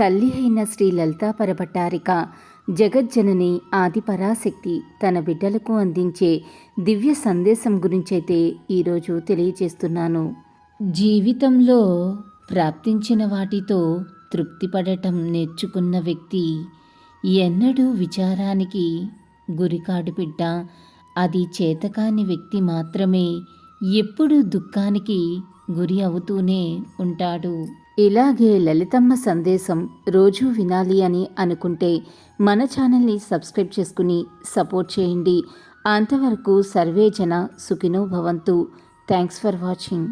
తల్లి అయిన శ్రీ లలితా పరభట్టారిక జగజ్జనని ఆదిపరాశక్తి తన బిడ్డలకు అందించే దివ్య సందేశం గురించైతే ఈరోజు తెలియజేస్తున్నాను. జీవితంలో ప్రాప్తించిన వాటితో తృప్తిపడటం నేర్చుకున్న వ్యక్తి ఎన్నడూ విచారానికి గురికాడు బిడ్డ. అది చేతకాని వ్యక్తి మాత్రమే ఎప్పుడూ దుఃఖానికి గురి అవుతూనే ఉంటాడు. ఇలాగే లలితమ్మ సందేశం రోజూ వినాలి అని అనుకుంటే మన ఛానల్ని సబ్స్క్రైబ్ చేసుకుని సపోర్ట్ చేయండి. అంతవరకు సర్వే జన సుఖినో భవంతు. Thanks for watching.